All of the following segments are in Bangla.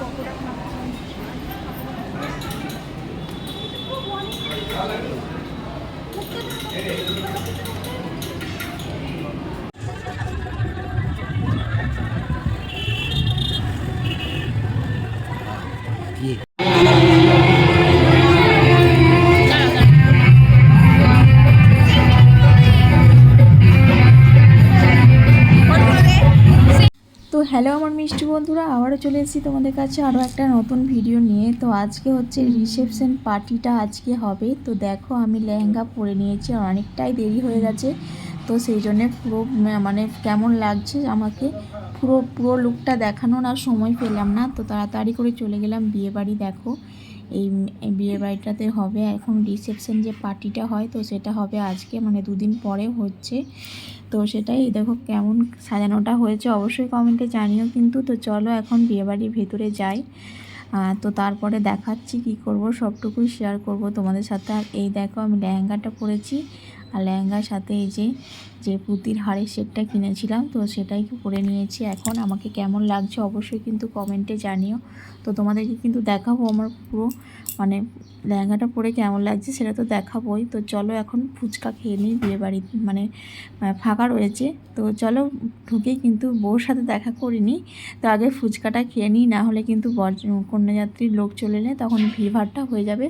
পকোড়া তো হ্যালো আমার মিষ্টি বন্ধুরা, আবারও চলে এসেছি তোমাদের কাছে আরও একটা নতুন ভিডিও নিয়ে। তো আজকে হচ্ছে রিসেপশন পার্টিটা আজকে হবে। তো দেখো আমি লেহেঙ্গা পরে নিয়েছি আর অনেকটাই দেরি হয়ে গেছে। তো সেই জন্যে পুরো মানে কেমন লাগছে আমাকে, পুরো পুরো লুকটা দেখানোর আর সময় পেলাম না। তো তাড়াতাড়ি করে চলে গেলাম বিয়ে বাড়ি দেখো। এই এই বিয়ে বাড়িটাতে হবে। এখন রিসেপশন যে পার্টিটা হয়, তো সেটা হবে আজকে মানে দুদিন পরে হচ্ছে। তো সেটাই, দেখো কেমন সাজানোটা হয়েছে, অবশ্যই কমেন্টে জানিও কিন্তু। তো চলো এখন বিয়েবাড়ির ভেতরে যাই। তো তারপরে দেখাচ্ছি কি করব, সবটুকুই শেয়ার করব তোমাদের সাথে। আর এই দেখো আমি লেহেঙ্গাটা পরেছি। আর লেহেঙ্গার সাথে এই যে যে পুঁতির হাড়ের সেটটা কিনেছিলাম, তো সেটাই পরে নিয়েছি। এখন আমাকে কেমন লাগছে অবশ্যই কিন্তু কমেন্টে জানিও। তো তোমাদেরকে কিন্তু দেখাবো আমার পুরো মানে লেহেঙ্গাটা পরে কেমন লাগছে সেটা তো দেখাবোই। তো চলো এখন ফুচকা খেয়ে নিই বিয়ে বাড়ি মানে ফাঁকা রয়েছে। তো চলো ঢুকে কিন্তু বউর সাথে দেখা করিনি তো আগে ফুচকাটা খেয়ে নিই, না হলে কিন্তু বর, কন্যাযাত্রীর লোক চলে এলে তখন ভিড়ভাড়টা হয়ে যাবে।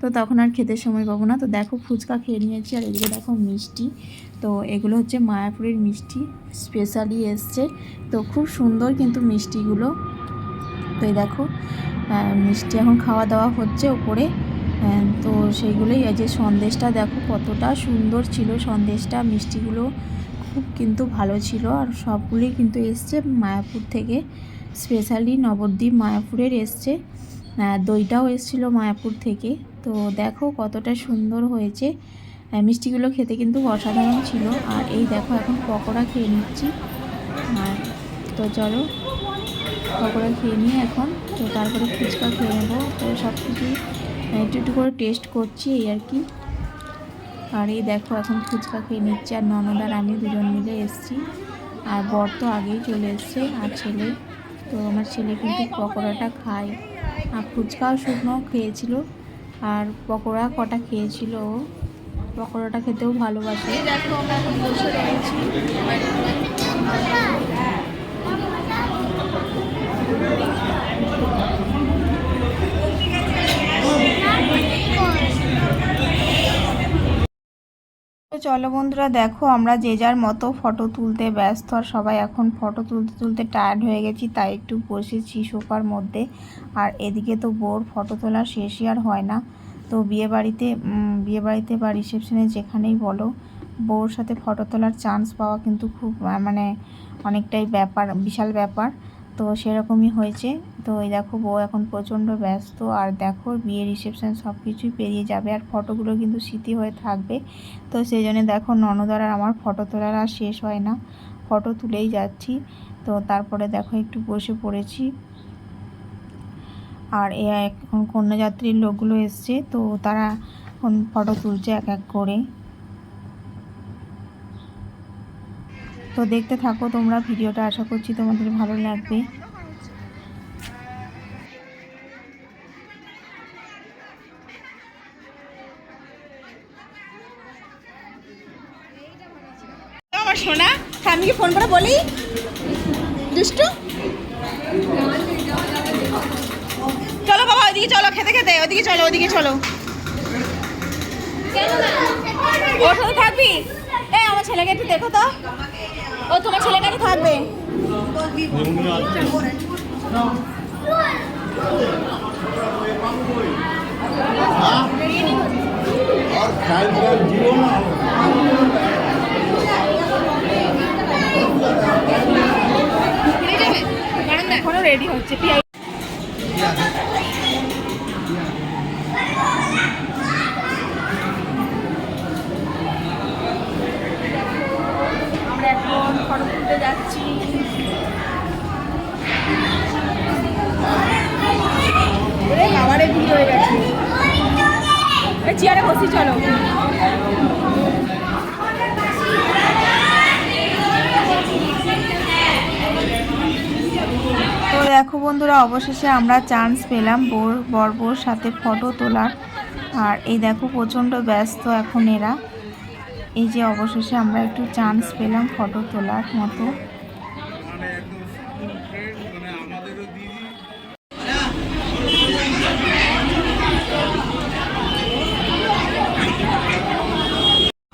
তো তখন আর খেতে সময় পাবো না। তো দেখো ফুচকা খেয়ে নিয়েছি আর এদিকে দেখো মিষ্টি। তো এগুলো হচ্ছে মায়াপুরের মিষ্টি স্পেশালি এসছে। তো খুব সুন্দর কিন্তু মিষ্টিগুলো। তো এই দেখো মিষ্টি এখন খাওয়া দাওয়া হচ্ছে ওপরে। তো সেইগুলোই এই যে সন্দেশটা দেখো কতটা সুন্দর ছিল সন্দেশটা। মিষ্টিগুলো খুব কিন্তু ভালো ছিল আর সবগুলোই কিন্তু এসছে মায়াপুর থেকে। স্পেশালি নবদ্বীপ মায়াপুরের এসছে। দইটাও এসছিল মায়াপুর থেকে। তো দেখো কতটা সুন্দর হয়েছে। মিষ্টিগুলো খেতে কিন্তু অসাধারণ ছিল। আর এই দেখো, এখন পকোড়া খেয়ে নিচ্ছি। আর তো চলো, পকোড়া খেয়ে নিয়ে এখন তো তারপরে ফুচকা খেয়ে নেব। তো সব কিছুই একটু একটু করে টেস্ট করছি এই আর কি। আর এই দেখো, এখন ফুচকা খেয়ে নিচ্ছি। আর ননদ আর আমি দুজন মিলে এসেছি। আর বর তো আগেই চলে এসছে, আর ছেলে। তো আমার ছেলে কিন্তু পকোড়াটা খায়। আর ফুচকাও শুকনো খেয়েছিল। আর পকোড়া কটা খেয়েছিল ও? পকোড়াটা খেতেও ভালোবাসে। চলো বন্ধুরা, দেখো আমরা যে যার মতো ফটো তুলতে ব্যস্ত, আর সবাই এখন ফটো তুলতে তুলতে টায়ার্ড হয়ে গেছি, তাই একটু বসেছি সোফার মধ্যে। আর এদিকে তো বোর ফটো তোলা শেষই আর হয় না। তো বিয়ে বাড়িতে বিয়ে বাড়িতে বা রিসেপশনে যেখানেই বলো, বউর সাথে ফটো তোলার চান্স পাওয়া কিন্তু খুব মানে অনেকটাই ব্যাপার, বিশাল ব্যাপার। তো সেরকমই হয়েছে। তো এই দেখো, বউ এখন প্রচণ্ড ব্যস্ত। আর দেখো, বিয়ে, রিসেপশন সব কিছুই পেরিয়ে যাবে। আর ফটোগুলো কিন্তু স্মৃতি হয়ে থাকবে। তো সেই জন্য দেখো, ননদার আর আমার ফটো তোলার আর শেষ হয় না। ফটো তুলেই যাচ্ছি। তো তারপরে দেখো, একটু বসে পড়েছি। আর এ কন্যাযাত্রীর লোকগুলো এসছে, তো তারা ফটো তুলছে এক এক করে। তো দেখতে থাকো তোমরা ভিডিওটা, আশা করছি তোমাদের ভালো লাগবে। আমার সোনা ফোন করে বলি? দুষ্টু? চলো বাবা, ওইদিকে চলো, খেতে খেতে, ওইদিকে চলো ওইদিকে চলো। ওর থাকবি। এই, আমার ছেলেকে একটু দেখো তো। ও, তোমার ছেলেটাকে থাকবে। এখনও রেডি হচ্ছে আমরা এখন ফটো তুলতে যাচ্ছি ওরে বাবারে ভিড় হয়ে গেছে এই চেয়ারে বসি, চলো। তো দেখো বন্ধুরা, অবশেষে আমরা চান্স পেলাম বোর বর বউর সাথে ফটো তোলার। আর এই দেখো প্রচণ্ড ব্যস্ত এখন এরা। এই যে অবশেষে আমরা একটু চান্স পেলাম ফটো তোলার মতো।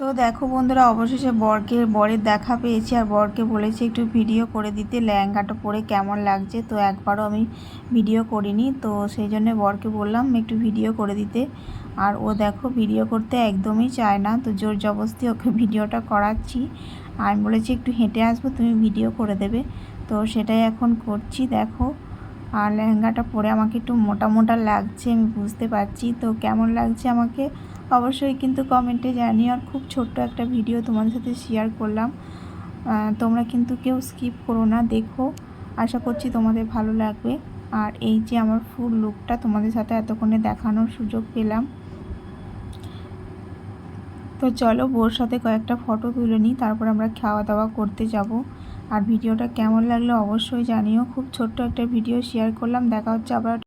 তো দেখো বন্ধুরা, অবশেষে বরকে, বরের দেখা পেয়েছি আর বরকে বলেছি একটু ভিডিও করে দিতে লেহেঙ্গাটা পরে কেমন লাগছে। তো একবারও আমি ভিডিও করিনি, তো সেই জন্য বরকে বললাম একটু ভিডিও করে দিতে। আর ও দেখো ভিডিও করতে একদমই চায় না, তো জোর জবরদস্তি ওকে ভিডিওটা করাচ্ছি। আর আমি বলেছি একটু হেঁটে আসব, তুমি ভিডিও করে দেবে। তো সেটাই এখন করছি, দেখো। আর লেহেঙ্গাটা পরে আমাকে একটু মোটা মোটা লাগছে, আমি বুঝতে পারছি। তো কেমন লাগছে আমাকে? অবশ্যই কিন্তু কমেন্টে জানিও। আর খুব ছোট্ট একটা ভিডিও তোমাদের সাথে শেয়ার করলাম। তোমরা কিন্তু কেউ স্কিপ করো না, দেখো। আশা করছি তোমাদের ভালো লাগবে। আর এই যে আমার ফুল লুকটা তোমাদের সাথে এতক্ষণে দেখানোর সুযোগ পেলাম। তো চলো বোর সাথে কয়েকটা ফটো তুলে নিই, তারপর আমরা খাওয়া দাওয়া করতে যাব। আর ভিডিওটা কেমন লাগল অবশ্যই জানিও। খুব ছোট্ট একটা ভিডিও শেয়ার করলাম। দেখা হচ্ছে আবার